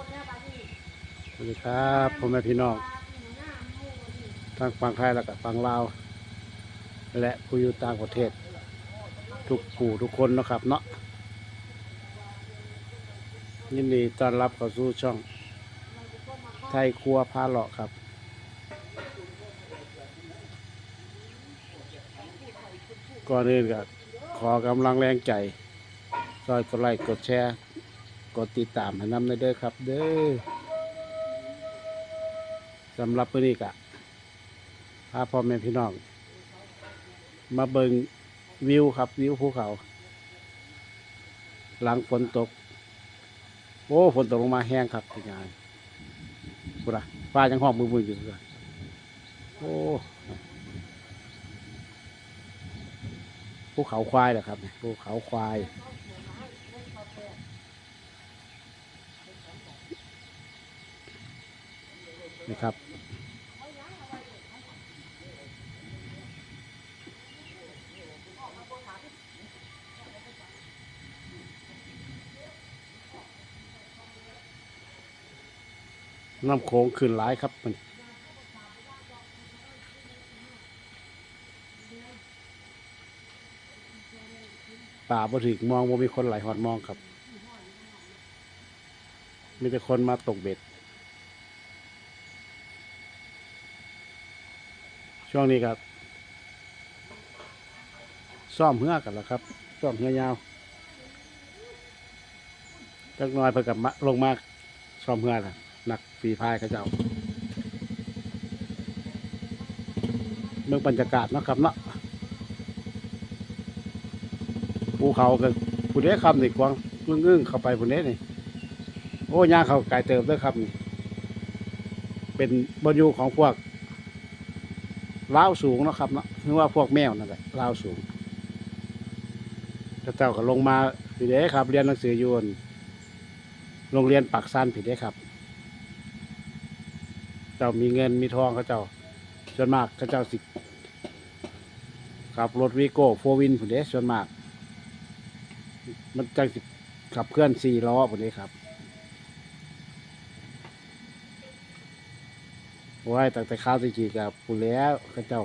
สวัสดีครับพ่อแม่พี่น้องทั้งฝั่งไทยและก็ฝั่งลาว และผู้อยู่ต่างประเทศ ทุกผู้ทุกคนนะครับเนาะยินดีต้อนรับเข้าสู่ช่อง ไทยครัวพาเลาะครับก่อนอื่นก็ขอกำลังแรงใจซอยกดไลค์กดแชร์ กดติดตามให้นำในเด้อครับ เด้อสำหรับมื้อนี้ก็พาพ่อแม่พี่น้อง มาเบิงวิวครับ วิวภูเขา หลังฝนตก โอ้ฝนตกลงมาแห้งครับที่งานปุระฟ้ายังห้องมือๆอยู่เลยโอ้ภูเขาควายเหรอครับภูเขาควาย นะครับ น้ำโขงขึ้นหลายครับมันป่าบ่ถึกมองบ่มีคนไหลหอดมองครับ มีแต่คนมาตกเบ็ด ช่วงนี้ครับซ่อมเหือกันแล้วครับซ่อมเหือยาวจักน้อยเพิ่นกับมาลงมาซ่อมเหือนะหนักฝีพายเขาเจ้าเมืองบรรยากาศนะครับเนาะภูเขากันผู้เด้ครับนี่กวางงึ่งๆเข้าไปผู้เด้นี่โอ้ย่างเขาไกลเติบเด้วยครับนี่เป็นบนยูของพวก ล้าวสูงเนาะครับเนาะว่าพวกแมวนั่นแหละล้าวสูงพระเจ้าก็ลงมาผิดเด้ครับ เรียนหนังสือยูนโรงเรียนปักสั้นผิดเด้ครับ เจ้ามีเงินมีทองเขาเจ้าส่วนมากเขาเจ้าสิขับรถวีโก้โฟวินผิดเด้ส่วนมาก มันจังสิขับเคลื่อนสี่ล้อผิดเด้ครับ ไว้ตั้งแต่ข้าวตะกี้กับผู้แล้วเขาเจ้า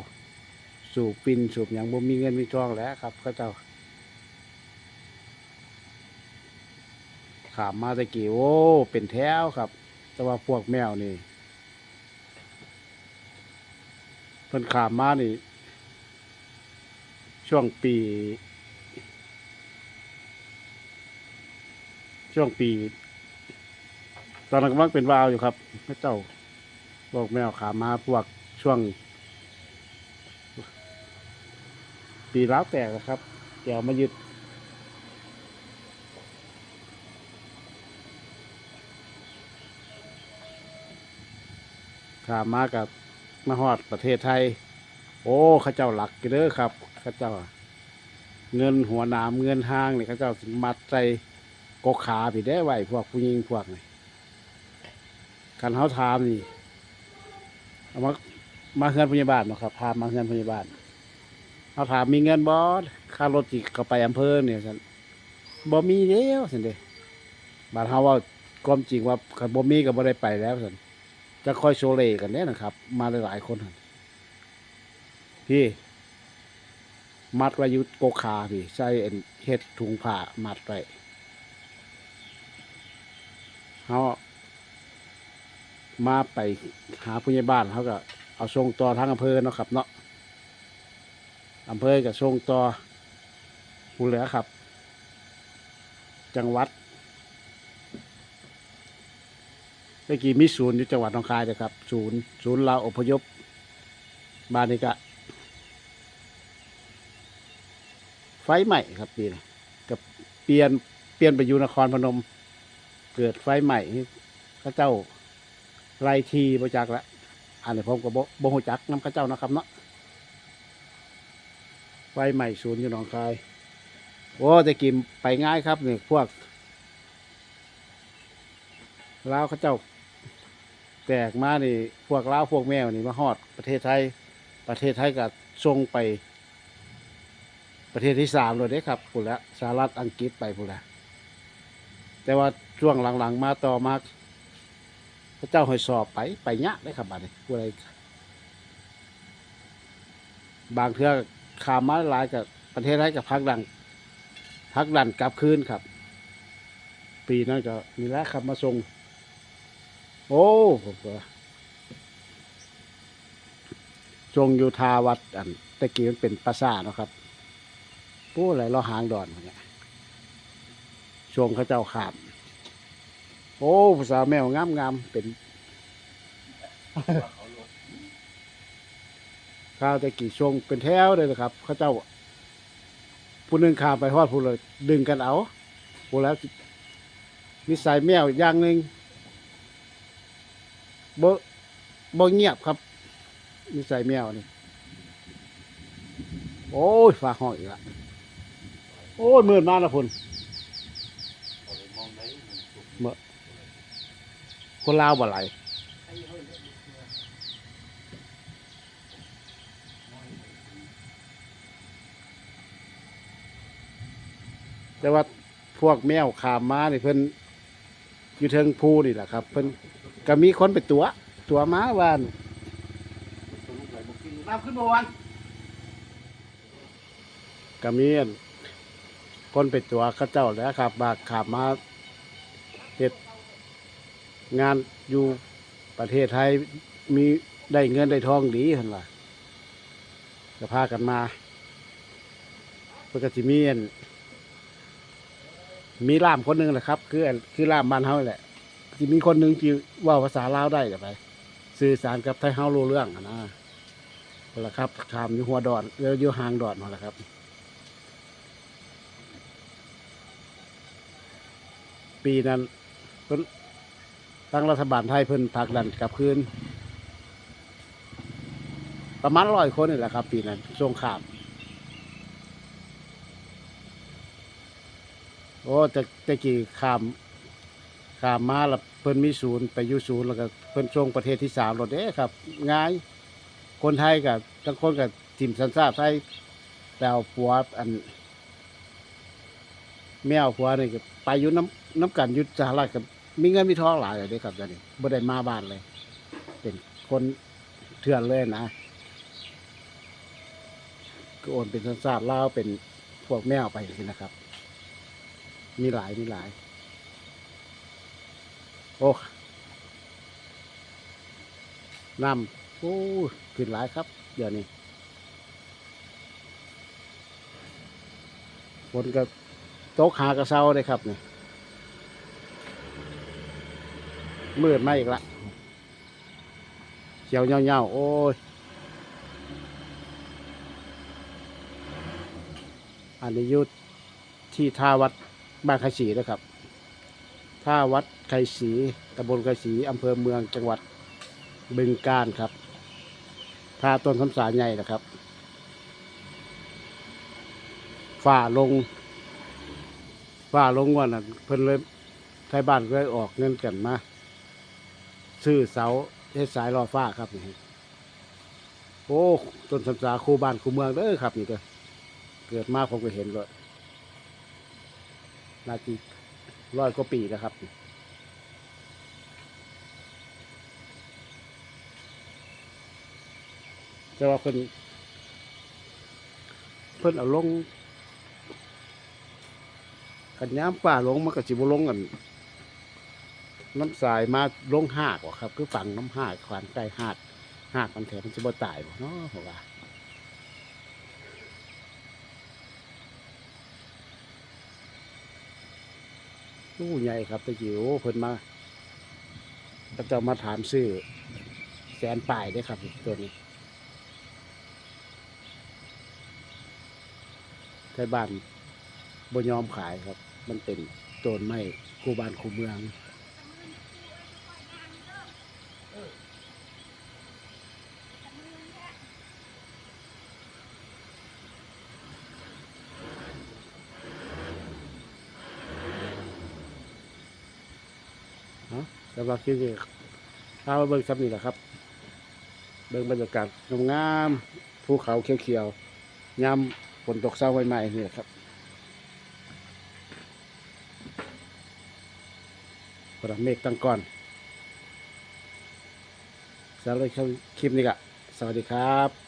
สูบปินสูบอย่างบ่มีเงินมีทองแล้วครับเขาเจ้าขามมาตะกี้โอ้เป็นแถวครับ แต่ว่าพวกแมวนี่เพิ่นขามมานี่ ช่วงปี ช่วงปี ตอนนั้นกำลังเป็นวาวอยู่ครับพระเจ้า วกแมวขามาพวกช่วง ปีล้าวแตกนะครับแกวมายึดขามากับมาฮอดประเทศไทย โอ้ข้าเจ้าหลักอยู่เด้อครับข้าเจ้า เงินหัวหนามเงินห้างนี่เข้าเจ้าสิมัดใจกกขาผิดได้ไหวพวกผู้หญิงพวกนี่คันเขาทามนี่ เอามามาเฮือนพยาบาลเนาะครับพามาเฮือนพยาบาลเขาถามมีเงินบอสค่ารถจิเข้าไปอำเภอเนี่ยสันบ่มีแล้วสันเดบาดเฮาว่าความจริงว่าคันบ่มีก็บ่ได้ไปแล้วสันจะคอยโชเลกันเนี่ยนะครับ มาหลายๆคนหั่นพี่มัดไว้ยุดโกคาพี่ใส่เอ็นเฮ็ดถุงผ้ามัดไว้เฮา มาไปหาผู้ใหญ่บ้านเขาก็เอาส่งต่อทางอำเภอเนาะครับ เนาะอำเภอกับส่งต่อผู้เหลือครับ จังหวัดเมื่อกี้มีศูนย์อยู่จังหวัดหนองคายนะครับ ศูนย์ศูนย์เราอพยพบ้านนี้ก็ไฟใหม่ครับปีนี้กับเปลี่ยนเปลี่ยนไปอยู่นครพนม เกิดไฟใหม่พระเจ้า ไรทีบ่จักละอันนี้ผมก็บ่บ่ฮู้จักน้ำข้าเจ้านะครับเนาะไฟใหม่ศูนย์อยู่หนองคายโอ้แต่กินไปง่ายครับเนี่ยพวกลาวเข้าเจ้า แตกมานี่พวกลาวพวกแมวนี่มาฮอดประเทศไทย ประเทศไทยก็ส่งไป ประเทศที่สามเลยเด้ครับพูดแล้วสหรัฐอังกฤษไปพูดแล้วแต่ว่าช่วงหลังๆ มาต่อมา พระเจ้าหอยสอบไปไปยะได้ครับบัดนี้ผู้ใดบางเทื่อขามมาหลายกับประเทศไทยกับพักดันพักดันกลับคืนครับ ปีนั้นก็มีแล้วครับมาส่งโอ้ผมก็จงอยู่ทาวัดอันตะกี้มันเป็นปราสาทเนะครับผู้อะไรเราหางดอนเนี่ยช่วงเขาเจ้าขาม โอ้ภาษาวแมวงามงามๆเป็นข้าวแต่กี่ช่วงเป็นแถวเลยนะครับเขาเจ้าผู้นึงขามไปฮอดผู้เลยดึงกันเอาผู้แล้วนิสัยแมวอย่างหนึ่งบ่บ่เงียบครับนิสัยแมวนี่โอ้ยฝาห้องอีกละโอ้ยมื่นมาแล้วพุ่น คนลาวบ่ไหลายแต่ว่าพวกแมวขามมานี่เพิ่นอยู่เทิงภูนี่แหละครับ เพิ่นก็มีคนไปตัว ตัวม้าว่านน้ำขึ้นมาวันก็มีอันคนไปตัวเข้าเจ้าแล้วครับบากขามมาเฮ็ด งานอยู่ประเทศไทยมีได้เงินได้ทองดีเห็นล่ะก็พากันมาเพื่อก็สิมีนมีล่ามคนหนึ่งแหละครับ คือคือล่ามบ้านเฮาแหละที่มีคนหนึ่งที่ว่าภาษาลาวได้จะไป สื่อสารกับไทยเฮารู้เรื่องอะนะนั่นแหละครับขามอยู่หัวดอนเรืออยู่หางดอนนั่นแหละครับ ปีนั้นเพิ่น ตั้งรัฐบาลไทยเพิ่นผลักดันกลับคืน ประมาณร้อยคนนี่แหละครับ ปีนั้นช่วงขามโอ้แต่แต่กี่ขามขามมาแล้วเพิ่นมีศูนย์ไปอยู่ศูนย์แล้วก็เพิ่นช่วงประเทศที่สามรถเด้ครับ ง่าย คนไทยกับทั้งคนกับทีมสันซาบไทยแต่เอาผัวอัน แมวผัวนี่ก็ไปอยู่น้ำน้ำกันยุทธสหรัฐกับ มีเงินมีทองหลายเลยเด้ครับตอนนี้บ่ได้มาบ้านเลย เป็นคนเถื่อนเลยนะก็โอนเป็นสันซาบลาวเป็นพวกแมวไปสินะครับ มีหลายมีหลาย โอ้น้ำโอ้ขึ้นหลายครับ เดี๋ยวนี้ฝนก็ตกหากระเซาเลยครับเนี่ย มืดมาอีกละเขียวเงาๆโอ้ย อันนี้ยุทที่ท่าวัดบ้านไคศรีนะครับ ท่าวัดไคศรีตำบลไคศรีอำเภอเมืองจังหวัดบึงกาฬครับท่าต้นคำสาใหญ่นะครับ ฝ่าลง ฝ่าลงว่านั่นเพิ่นเลยไทยบ้านก็เลยออกเงินกันมา ซื้อเสาเทศสายรอฟ้าครับนี่โอ้ต้นคำสาคูบ้านคูเมืองเด้อครับนี่ก็เกิดมาผมก็เห็นเลยนาทีร้อยกว่าปีนะครับแต่ว่าเพิ่นเพิ่นเอาลงกันย้ำป่าลงมันก็สิบลงกัน น้ำสายมาลงหากว่ะครับ คือฝั่งน้ำหากขวานใกล้หากหากมันแถมมันจะบ่ตายบ่เนาะผมว่าตู้ใหญ่ครับตะจิ๋วเพิ่นมาก็จะมาถามซื้อแสนปลายได้ครับตัวนี้ไทยบ้านบ่ยอมขายครับ มันเป็นต้นไม้คู่บ้านคู่เมืองำหรับคลิปนี้พามาเบิ่งซ้ำนี่แหละครับ เบิ่งบรรยากาศงามๆภูเขาเขียวๆยามฝนตกเศร้าใหม่ๆนี่แหละครับประเมฆตั้งก้อนสำหรับคลิปนี้ก็สวัสดีครับ